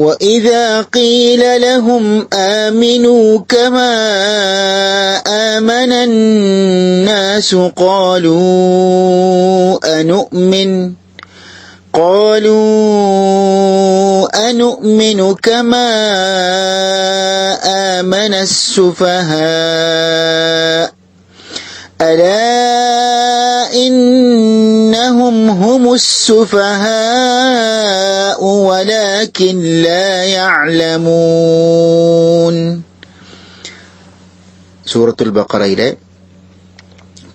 وإذا قيل لهم آمنوا كما آمن الناس قالوا أنؤمن قالوا أنؤمن كما آمن السفهاء ألا إنهم هم السفهاء ولكن لا يعلمون സൂറത്തുൽ ബക്കറയിലെ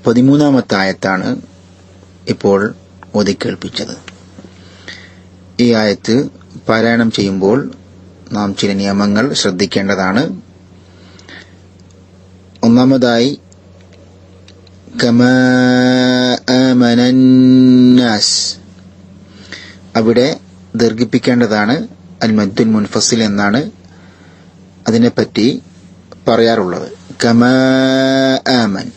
പതിമൂന്നാമത്തെ ആയത്താണ് ഇപ്പോൾ ഒതുക്കേൽപ്പിച്ചത് ഈ ആയത്ത് പാരായണം ചെയ്യുമ്പോൾ നാം ചില നിയമങ്ങൾ ശ്രദ്ധിക്കേണ്ടതാണ് ഒന്നാമതായി കമാ ആമനന്നാസ് അവിടെ ദീർഘിപ്പിക്കേണ്ടതാണ് അൽ മദ്ദുൽ മുൻഫസിൽ എന്നാണ് അതിനെപ്പറ്റി പറയാറുള്ളത്. കമാ ആമൻ.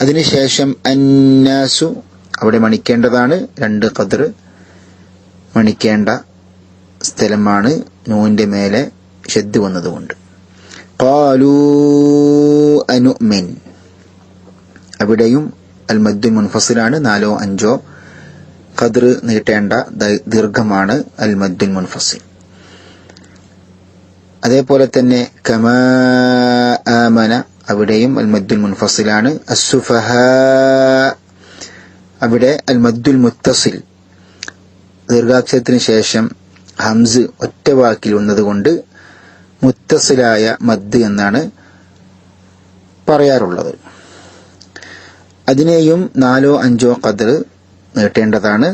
അതിനുശേഷം അന്നാസു അവിടെ മണിക്കേണ്ടതാണ്. രണ്ട് കതിർ മണിക്കേണ്ട സ്ഥലമാണ് നൂന്റെ മേലെ ഷെദ് വന്നതുകൊണ്ട്. ഖാലൂ അനുമിൻ അവിടെയും അൽ മദ്ദുൽ മുൻഫസിലാണ്. നാലോ അഞ്ചോ ഖദർ നീട്ടേണ്ട ദീർഘമാണ് അൽ മദ്ദുൽ മുൻഫസിൽ അതേപോലെ തന്നെ കമാ ആമന അവിടെയും അൽ മദ്ദുൽ മുൻഫസിലാണ്. അസുഫഹ അവിടെ അൽ മദ്ദുൽ മുത്തസിൽ. ദീർഘാക്ഷരത്തിന് ശേഷം ഹംസ് ഒറ്റ വാക്കിൽ വന്നതുകൊണ്ട് മുത്തസിലായ മദ് എന്നാണ് പറയാറുള്ളത്. അതിനെയും നാലോ അഞ്ചോ കതിർ നീട്ടേണ്ടതാണ്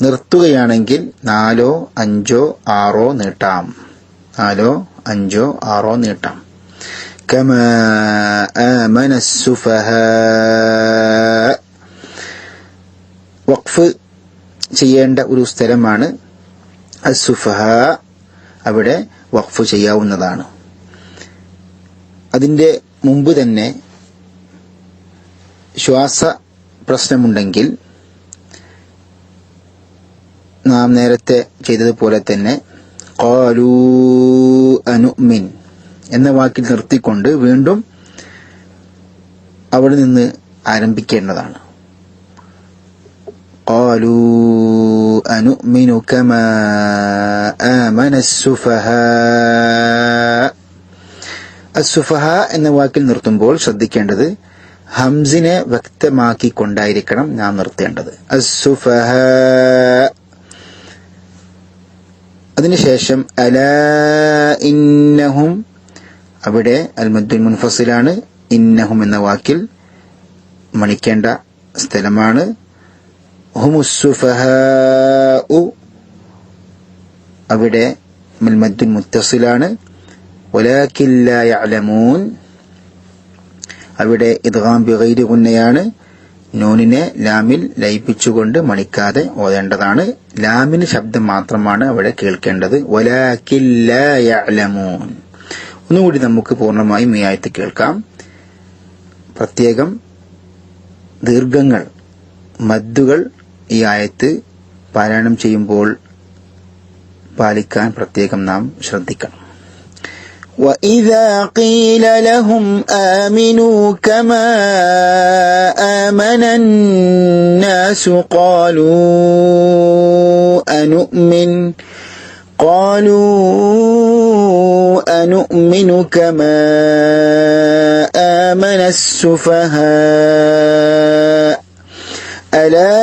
നിർത്തുകയാണെങ്കിൽ നാലോ അഞ്ചോ ആറോ നീട്ടാം നാലോ അഞ്ചോ ആറോ നീട്ടാം كما آمن السفهاء വഖഫ് ചെയ്യേണ്ട ഒരു സ്ഥലമാണ് അസുഫഹ അവിടെ വഖഫ് ചെയ്യാവുന്നതാണ് അതിന്റെ മുമ്പ് തന്നെ ശ്വാസ പ്രശ്നമുണ്ടെങ്കിൽ നാം നേരത്തെ ചെയ്തതുപോലെ തന്നെ ഖാലൂ അനുമിൻ എന്ന വാക്കിൽ നിർത്തിക്കൊണ്ട് വീണ്ടും അവിടെ നിന്ന് ആരംഭിക്കേണ്ടതാണ് قالوا أنؤمن كما آمن السفهاء അസുഫഹ എന്ന വാക്കിൽ നിർത്തുമ്പോൾ ശ്രദ്ധിക്കേണ്ടത് ഹംസിനെ വ്യക്തമാക്കിക്കൊണ്ടായിരിക്കണം ഞാൻ നിർത്തേണ്ടത്. അസുഫഹ അതിനുശേഷം അല ഇന്നഹും. അവിടെ അൽമദ്ദുൽ മുൻഫസിലാണ് ഇന്നഹും എന്ന വാക്കിൽ മണിക്കേണ്ട സ്ഥലമാണ്. അവിടെ മുത്തസിലാണ്. വലാകിൻ അലമൂൻ അവിടെ ഇദ്ഗാം ബിഗൈരി ഗുന്നയാണ് നൂനിനെ ലാമിൽ ലയിപ്പിച്ചുകൊണ്ട് മണിക്കാതെ ഓതേണ്ടതാണ്. ലാമിന് ശബ്ദം മാത്രമാണ് അവിടെ കേൾക്കേണ്ടത്. യഅലമൂൻ. ഒന്നുകൂടി നമുക്ക് പൂർണമായും ഈ ആയത്ത് കേൾക്കാം. പ്രത്യേകം ദീർഘങ്ങൾ മദ്ദുകൾ ഈ ആയത്ത് പാരായണം ചെയ്യുമ്പോൾ പാലിക്കാൻ പ്രത്യേകം നാം ശ്രദ്ധിക്കണം. وإذا قيل لهم آمنوا كما آمن الناس قالوا أنؤمن قالوا أنؤمن كما آمن السفهاء ألا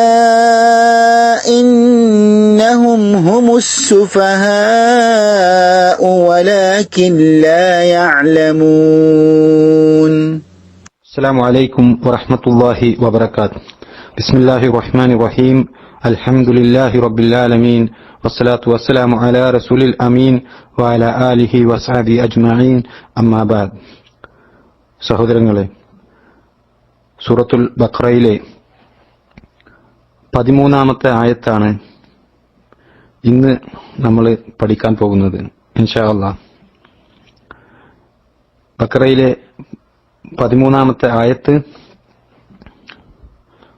إنهم هم السفهاء ولكن لا يعلمون السلام عليكم ورحمة الله وبركاته بسم الله الرحمن الرحيم الحمد لله رب العالمين والصلاة والسلام على رسول الأمين وعلى آله وصحبه أجمعين أما بعد സഹോദരങ്ങളെ സൂറത്തുൽ ബഖറയിലെ പതിമൂന്നാമത്തെ ആയത്താണ് ഇന്ന് നമ്മൾ പഠിക്കാൻ പോകുന്നത് ഇൻഷാ അല്ലാ ബക്കറയിലെ പതിമൂന്നാമത്തെ ആയത്ത്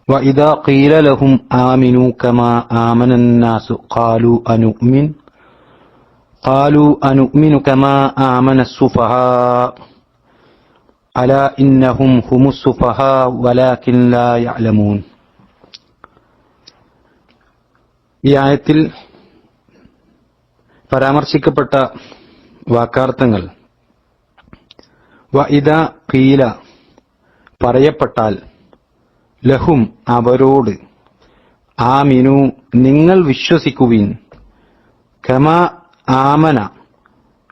وإذا قيل لهم آمنوا كما آمن الناس قالوا أنؤمن قالوا أنؤمن كما آمن السفهاء ألا إنهم هم السفهاء ولكن لا يعلمون ഈ ആയത്തിൽ പരാമർശിക്കപ്പെട്ട വാക്കാർത്ഥങ്ങൾ. വ കീല പറയപ്പെട്ടാൽ ലഹും അവരോട് ആമിനു നിങ്ങൾ വിശ്വസിക്കുവിൻ. കമാ ആമന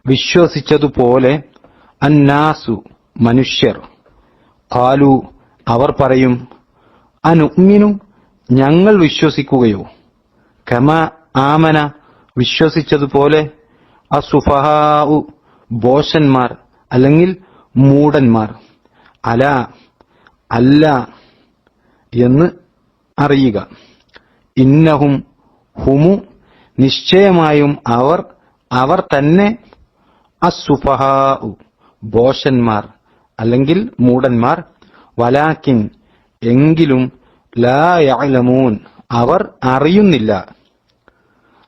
വിശ്വസിച്ചതുപോലെ അന്നാസു മനുഷ്യർ. കാലു അവർ പറയും അനുമിനു ഞങ്ങൾ വിശ്വസിക്കുകയോ? കമ ആമന വിശ്വസിച്ചതുപോലെ അസുഫഹാഉ ബോഷന്മാർ അല്ലെങ്കിൽ മൂടന്മാർ അല അല്ല എന്ന് അറിയുക. ഇന്നഹും ഹുമു നിശ്ചയമായും അവർ അവർ തന്നെ അസുഫഹാഉ ബോഷന്മാർ അല്ലെങ്കിൽ മൂടന്മാർ വലാക്കിൻ എങ്കിലും ലാ യഅലമൂൻ അവർ അറിയുന്നില്ല.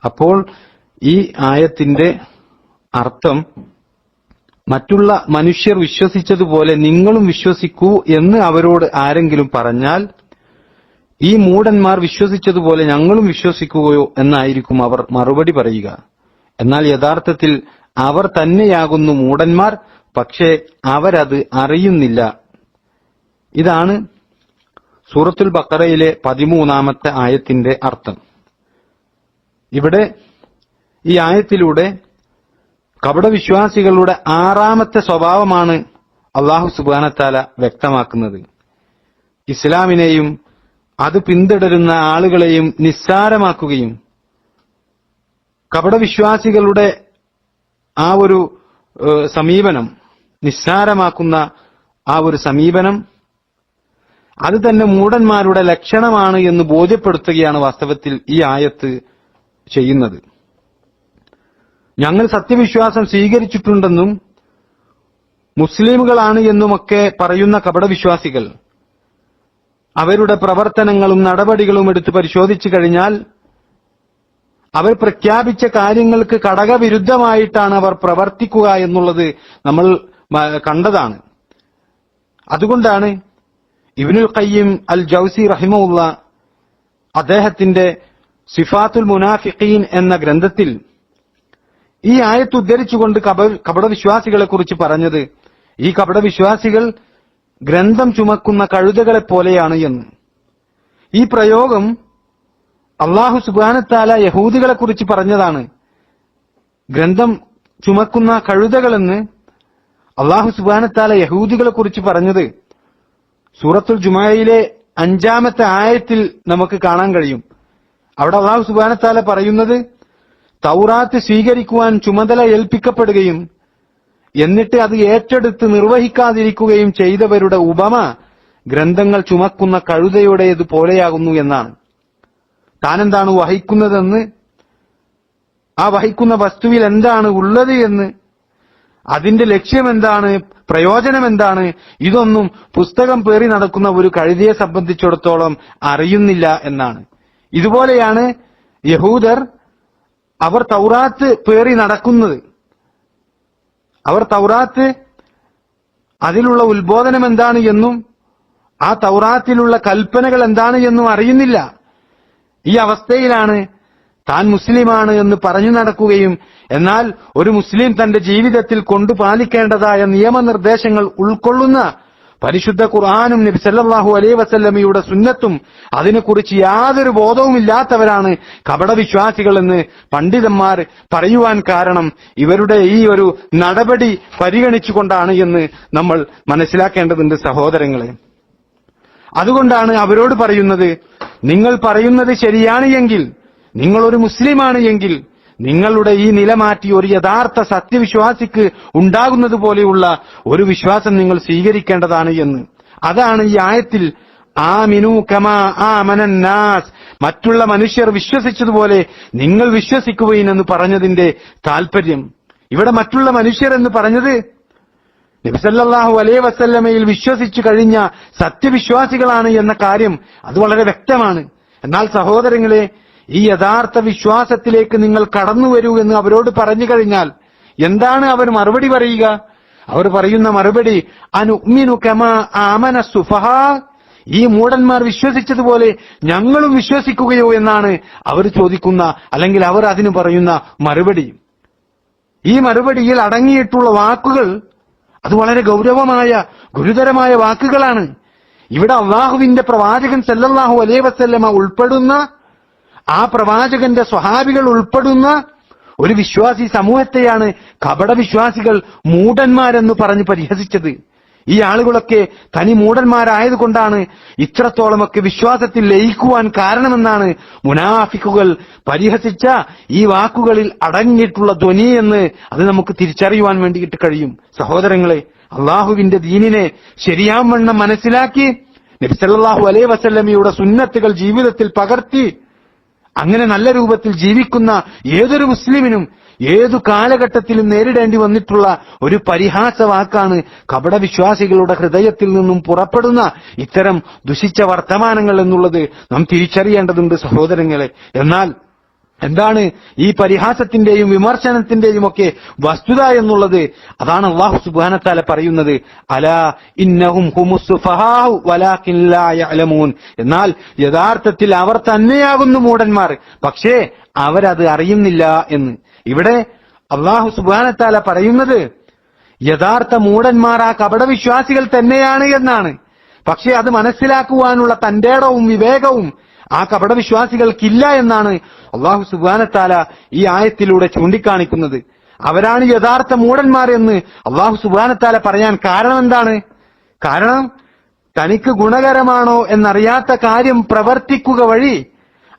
അപ്പോൾ ഈ ആയത്തിന്റെ അർത്ഥം മറ്റുള്ള മനുഷ്യർ വിശ്വസിച്ചതുപോലെ നിങ്ങളും വിശ്വസിക്കൂ എന്ന് അവരോട് ആരെങ്കിലും പറഞ്ഞാൽ ഈ മൂടന്മാർ വിശ്വസിച്ചതുപോലെ ഞങ്ങളും വിശ്വസിക്കുകയോ എന്നായിരിക്കും അവർ മറുപടി പറയുക. എന്നാൽ യഥാർത്ഥത്തിൽ അവർ തന്നെയാകുന്നു മൂടന്മാർ പക്ഷേ അവരത് അറിയുന്നില്ല. ഇതാണ് സൂറത്തുൽ ബക്കറയിലെ പതിമൂന്നാമത്തെ ആയത്തിന്റെ അർത്ഥം. ഇവിടെ ഈ ആയത്തിലൂടെ കപടവിശ്വാസികളുടെ ആറാമത്തെ സ്വഭാവമാണ് അള്ളാഹു സുബാനത്താല വ്യക്തമാക്കുന്നത്. ഇസ്ലാമിനെയും അത് പിന്തുടരുന്ന ആളുകളെയും നിസ്സാരമാക്കുകയും കപടവിശ്വാസികളുടെ ആ ഒരു സമീപനം നിസ്സാരമാക്കുന്ന ആ ഒരു സമീപനം അത് തന്നെ മൂടന്മാരുടെ ലക്ഷണമാണ് എന്ന് ബോധ്യപ്പെടുത്തുകയാണ് വാസ്തവത്തിൽ ഈ ആയത്ത് ചെയ്യുന്നത്. ഞങ്ങൾ സത്യവിശ്വാസം സ്വീകരിച്ചിട്ടുണ്ടെന്നും മുസ്ലിമുകളാണ് എന്നുമൊക്കെ പറയുന്ന കപടവിശ്വാസികൾ അവരുടെ പ്രവർത്തനങ്ങളും നടപടികളും എടുത്തു പരിശോധിച്ചു കഴിഞ്ഞാൽ അവർ പ്രഖ്യാപിച്ച കാര്യങ്ങൾക്ക് ഘടകവിരുദ്ധമായിട്ടാണ് അവർ പ്രവർത്തിക്കുക എന്നുള്ളത് നമ്മൾ കണ്ടതാണ്. അതുകൊണ്ടാണ് ഇബിനുൽ ഖയ്യിം അൽ ജൌസി റഹിമുള്ള അദ്ദേഹത്തിന്റെ സിഫാത്തുൽ മുനാഫിഖീൻ എന്ന ഗ്രന്ഥത്തിൽ ഈ ആയത്ത് ഉദ്ധരിച്ചുകൊണ്ട് കപ- കപടവിശ്വാസികളെ കുറിച്ച് പറഞ്ഞത് ഈ കപടവിശ്വാസികൾ ഗ്രന്ഥം ചുമക്കുന്ന കഴുതകളെ പോലെയാണ് എന്ന്. ഈ പ്രയോഗം അള്ളാഹു സുബാനത്താല യഹൂദികളെ കുറിച്ച് പറഞ്ഞതാണ്. ഗ്രന്ഥം ചുമക്കുന്ന കഴുതകളെന്ന് അള്ളാഹു സുബാനത്താല യഹൂദികളെ കുറിച്ച് പറഞ്ഞത് സൂറത്തുൽ ജുമായിലെ അഞ്ചാമത്തെ ആയത്തിൽ നമുക്ക് കാണാൻ കഴിയും. അവിടെ അള്ളാഹു സുബാനത്താല പറയുന്നത് തൗറാത്ത് സ്വീകരിക്കുവാൻ ചുമതല ഏൽപ്പിക്കപ്പെടുകയും എന്നിട്ട് അത് ഏറ്റെടുത്ത് നിർവഹിക്കാതിരിക്കുകയും ചെയ്തവരുടെ ഉപമ ഗ്രന്ഥങ്ങൾ ചുമക്കുന്ന കഴുതയുടേത് പോലെയാകുന്നു എന്നാണ്. താനെന്താണ് വഹിക്കുന്നതെന്ന്? ആ വഹിക്കുന്ന വസ്തുവിൽ എന്താണ് ഉള്ളത് എന്ന്? അതിന്റെ ലക്ഷ്യം എന്താണ് പ്രയോജനം എന്താണ് ഇതൊന്നും പുസ്തകം പേറി നടക്കുന്ന ഒരു കഴുതിയെ സംബന്ധിച്ചിടത്തോളം അറിയുന്നില്ല എന്നാണ്. ഇതുപോലെയാണ് യഹൂദർ അവർ തൗറാത്ത് പേറി നടക്കുന്നത്. അവർ തൗറാത്ത് അതിലുള്ള ഉത്ബോധനം എന്താണ് എന്നും ആ തൗറാത്തിലുള്ള കൽപ്പനകൾ എന്താണ് എന്നും അറിയുന്നില്ല. ഈ അവസ്ഥയിലാണ് താൻ മുസ്ലിമാണ് എന്ന് പറഞ്ഞു നടക്കുകയും എന്നാൽ ഒരു മുസ്ലിം തന്റെ ജീവിതത്തിൽ കൊണ്ടു പാലിക്കേണ്ടതായ നിയമനിർദ്ദേശങ്ങൾ ഉൾക്കൊള്ളുന്ന പരിശുദ്ധ ഖുർആാനും നബി സല്ലാഹു അലൈ വസല്ലമയുടെ സുന്നത്തും അതിനെക്കുറിച്ച് യാതൊരു ബോധവുമില്ലാത്തവരാണ് കപടവിശ്വാസികൾ എന്ന് പണ്ഡിതന്മാർ പറയുവാൻ കാരണം ഇവരുടെ ഈ ഒരു നടപടി പരിഗണിച്ചുകൊണ്ടാണ് എന്ന് നമ്മൾ മനസ്സിലാക്കേണ്ടതുണ്ട് സഹോദരങ്ങളെ. അതുകൊണ്ടാണ് അവരോട് പറയുന്നത് നിങ്ങൾ പറയുന്നത് ശരിയാണ് എങ്കിൽ നിങ്ങളൊരു മുസ്ലിമാണ് എങ്കിൽ നിങ്ങളുടെ ഈ നില മാറ്റി ഒരു യഥാർത്ഥ സത്യവിശ്വാസിക്ക് ഉണ്ടാകുന്നത് പോലെയുള്ള ഒരു വിശ്വാസം നിങ്ങൾ സ്വീകരിക്കേണ്ടതാണ് എന്ന്. അതാണ് ഈ ആയത്തിൽ ആമിനു കമാ ആമനന്നാസ് മറ്റുള്ള മനുഷ്യർ വിശ്വസിച്ചതുപോലെ നിങ്ങൾ വിശ്വസിക്കുകയും എന്ന് പറഞ്ഞതിന്റെ താല്പര്യം ഇവിടെ മറ്റുള്ള മനുഷ്യർ എന്ന് പറഞ്ഞത് നബിസല്ലാഹു അലൈ വസല്ലമയിൽ വിശ്വസിച്ചു കഴിഞ്ഞ സത്യവിശ്വാസികളാണ് എന്ന കാര്യം അത് വളരെ വ്യക്തമാണ്. എന്നാൽ സഹോദരങ്ങളെ ഈ യഥാർത്ഥ വിശ്വാസത്തിലേക്ക് നിങ്ങൾ കടന്നു വരൂ എന്ന് അവരോട് പറഞ്ഞു കഴിഞ്ഞാൽ എന്താണ് അവർ മറുപടി പറയുക? അവർ പറയുന്ന മറുപടി അനുമിനു കമ ആമന സുഫഹ. ഈ മൂടന്മാർ വിശ്വസിച്ചതുപോലെ ഞങ്ങളും വിശ്വസിക്കുകയോ എന്നാണ് അവർ ചോദിക്കുന്ന അല്ലെങ്കിൽ അവർ അതിന് പറയുന്ന മറുപടി. ഈ മറുപടിയിൽ അടങ്ങിയിട്ടുള്ള വാക്കുകൾ അത് വളരെ ഗൗരവമായ ഗുരുതരമായ വാക്കുകളാണ്. ഇവിടെ അള്ളാഹുവിന്റെ പ്രവാചകൻ സല്ലല്ലാഹു അലൈഹി വസല്ലമ ഉൾപ്പെടുന്ന ആ പ്രവാചകന്റെ സ്വഹാബികൾ ഉൾപ്പെടുന്ന ഒരു വിശ്വാസി സമൂഹത്തെയാണ് കപട വിശ്വാസികൾ മൂടന്മാരെന്ന് പറഞ്ഞ് പരിഹസിച്ചത്. ഈ ആളുകളൊക്കെ തനി മൂടന്മാരായതുകൊണ്ടാണ് ഇത്രത്തോളമൊക്കെ വിശ്വാസത്തിൽ ലയിക്കുവാൻ കാരണമെന്നാണ് മുനാഫിക്കുകൾ പരിഹസിച്ച ഈ വാക്കുകളിൽ അടങ്ങിയിട്ടുള്ള ധ്വനി എന്ന് അത് നമുക്ക് തിരിച്ചറിയുവാൻ വേണ്ടിയിട്ട് കഴിയും. സഹോദരങ്ങളെ അള്ളാഹുവിന്റെ ദീനിനെ ശരിയാവണ്ണം മനസ്സിലാക്കി നബിസല്ലാഹു അലൈ വസല്ലമിയുടെ സുന്നത്തുകൾ ജീവിതത്തിൽ പകർത്തി അങ്ങനെ നല്ല രൂപത്തിൽ ജീവിക്കുന്ന ഏതൊരു മുസ്ലിമിനും ഏതു കാലഘട്ടത്തിലും നേരിടേണ്ടി വന്നിട്ടുള്ള ഒരു പരിഹാസ വാക്കാണ് കപടവിശ്വാസികളുടെ ഹൃദയത്തിൽ നിന്നും പുറപ്പെടുന്ന ഇത്തരം ദുഷിച്ച വർത്തമാനങ്ങൾ എന്നുള്ളത് നാം തിരിച്ചറിയേണ്ടതുണ്ട് സഹോദരങ്ങളെ. എന്നാൽ എന്താണ് ഈ പരിഹാസത്തിന്റെയും വിമർശനത്തിന്റെയും ഒക്കെ വസ്തുത എന്നുള്ളത്? അതാണ് അള്ളാഹു സുബാനത്താല പറയുന്നത്. അല ഇന്നഹും എന്നാൽ യഥാർത്ഥത്തിൽ അവർ തന്നെയാകുന്നു മൂടന്മാർ. പക്ഷേ അവരത് അറിയുന്നില്ല എന്ന്. ഇവിടെ അള്ളാഹു സുബാനത്താല പറയുന്നത് യഥാർത്ഥ മൂടന്മാർ ആ കപടവിശ്വാസികൾ തന്നെയാണ് എന്നാണ്. പക്ഷെ അത് മനസ്സിലാക്കുവാനുള്ള തന്റേടവും വിവേകവും ആ കപടവിശ്വാസികൾക്കില്ല എന്നാണ് അള്ളാഹു സുബാനത്താല ഈ ആയത്തിലൂടെ ചൂണ്ടിക്കാണിക്കുന്നത്. അവരാണ് യഥാർത്ഥ മൂടന്മാർ എന്ന് അള്ളാഹു സുബാനത്താല പറയാൻ കാരണം എന്താണ്? കാരണം തനിക്ക് ഗുണകരമാണോ എന്നറിയാത്ത കാര്യം പ്രവർത്തിക്കുക വഴി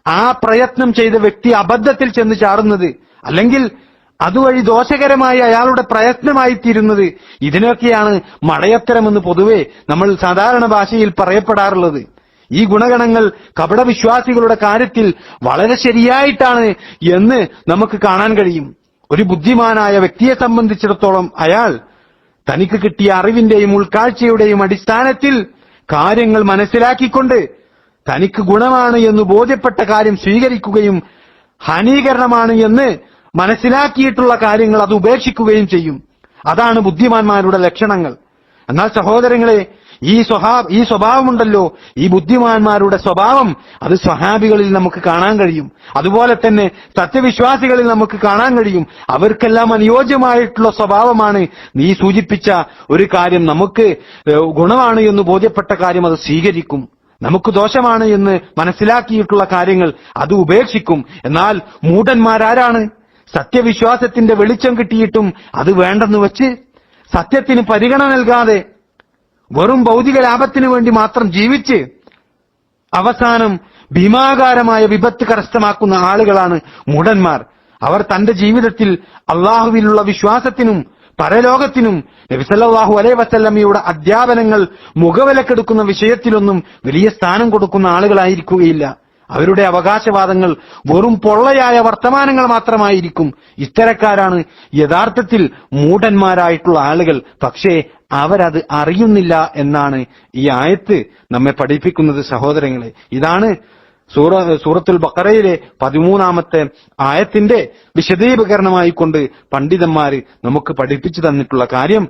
ആ പ്രയത്നം ചെയ്ത വ്യക്തി അബദ്ധത്തിൽ ചെന്ന് ചാടുന്നത് അല്ലെങ്കിൽ അതുവഴി ദോഷകരമായി അയാളുടെ പ്രയത്നമായി തീരുന്നത് ഇതിനൊക്കെയാണ് മടയത്തരമെന്ന് പൊതുവെ നമ്മൾ സാധാരണ ഭാഷയിൽ പറയപ്പെടാറുള്ളത്. ഈ ഗുണഗണങ്ങൾ കപടവിശ്വാസികളുടെ കാര്യത്തിൽ വളരെ ശരിയായിട്ടാണ് എന്ന് നമുക്ക് കാണാൻ കഴിയും. ഒരു ബുദ്ധിമാനായ വ്യക്തിയെ സംബന്ധിച്ചിടത്തോളം അയാൾ തനിക്ക് കിട്ടിയ അറിവിന്റെയും ഉൾക്കാഴ്ചയുടെയും അടിസ്ഥാനത്തിൽ കാര്യങ്ങൾ മനസ്സിലാക്കിക്കൊണ്ട് തനിക്ക് ഗുണമാണ് എന്ന് ബോധ്യപ്പെട്ട കാര്യം സ്വീകരിക്കുകയും ഹാനീകരണമാണ് എന്ന് മനസ്സിലാക്കിയിട്ടുള്ള കാര്യങ്ങൾ അത് ഉപേക്ഷിക്കുകയും ചെയ്യും. അതാണ് ബുദ്ധിമാന്മാരുടെ ലക്ഷണങ്ങൾ. എന്നാൽ സഹോദരങ്ങളെ ഈ സ്വഭാവ ഈ സ്വഭാവമുണ്ടല്ലോ. ഈ ബുദ്ധിമാന്മാരുടെ സ്വഭാവം അത് സ്വഹാബികളിൽ നമുക്ക് കാണാൻ കഴിയും. അതുപോലെ തന്നെ സത്യവിശ്വാസികളിൽ നമുക്ക് കാണാൻ കഴിയും. അവർക്കെല്ലാം അനുയോജ്യമായിട്ടുള്ള സ്വഭാവമാണ് നീ സൂചിപ്പിച്ച ഒരു കാര്യം. നമുക്ക് ഗുണമാണ് എന്ന് ബോധ്യപ്പെട്ട കാര്യം അത് സ്വീകരിക്കും. നമുക്ക് ദോഷമാണ് എന്ന് മനസ്സിലാക്കിയിട്ടുള്ള കാര്യങ്ങൾ അത് ഉപേക്ഷിക്കും. എന്നാൽ മൂഢന്മാരാരാണ്? സത്യവിശ്വാസത്തിന്റെ വെളിച്ചം കിട്ടിയിട്ടും അത് വേണ്ടെന്ന് വെച്ച് സത്യത്തിന് പരിഗണന നൽകാതെ വെറും ഭൗതിക ലാഭത്തിന് വേണ്ടി മാത്രം ജീവിച്ച് അവസാനം ഭീമാകാരമായ വിപത്ത് കരസ്ഥമാക്കുന്ന ആളുകളാണ് മുടന്മാർ അവർ തന്റെ ജീവിതത്തിൽ അള്ളാഹുവിനുള്ള വിശ്വാസത്തിനും പരലോകത്തിനും നബിസല്ലാഹു അലൈ വസല്ലമ്മയുടെ അധ്യാപനങ്ങൾ മുഖവിലക്കെടുക്കുന്ന വിഷയത്തിലൊന്നും വലിയ സ്ഥാനം കൊടുക്കുന്ന ആളുകളായിരിക്കുകയില്ല. അവരുടെ അവകാശവാദങ്ങൾ വെറും പൊള്ളയായ വർത്തമാനങ്ങൾ മാത്രമായിരിക്കും. ഇത്തരക്കാരാണ് യഥാർത്ഥത്തിൽ മൂടന്മാരായിട്ടുള്ള ആളുകൾ. പക്ഷേ അവരത് അറിയുന്നില്ല എന്നാണ് ഈ ആയത്ത് നമ്മെ പഠിപ്പിക്കുന്നത് സഹോദരങ്ങളെ. ഇതാണ് സൂറ സൂറത്തുൽ ബക്കറയിലെ പതിമൂന്നാമത്തെ ആയത്തിന്റെ വിശദീകരണമായി കൊണ്ട് പണ്ഡിതന്മാര് നമുക്ക് പഠിപ്പിച്ചു തന്നിട്ടുള്ള കാര്യം.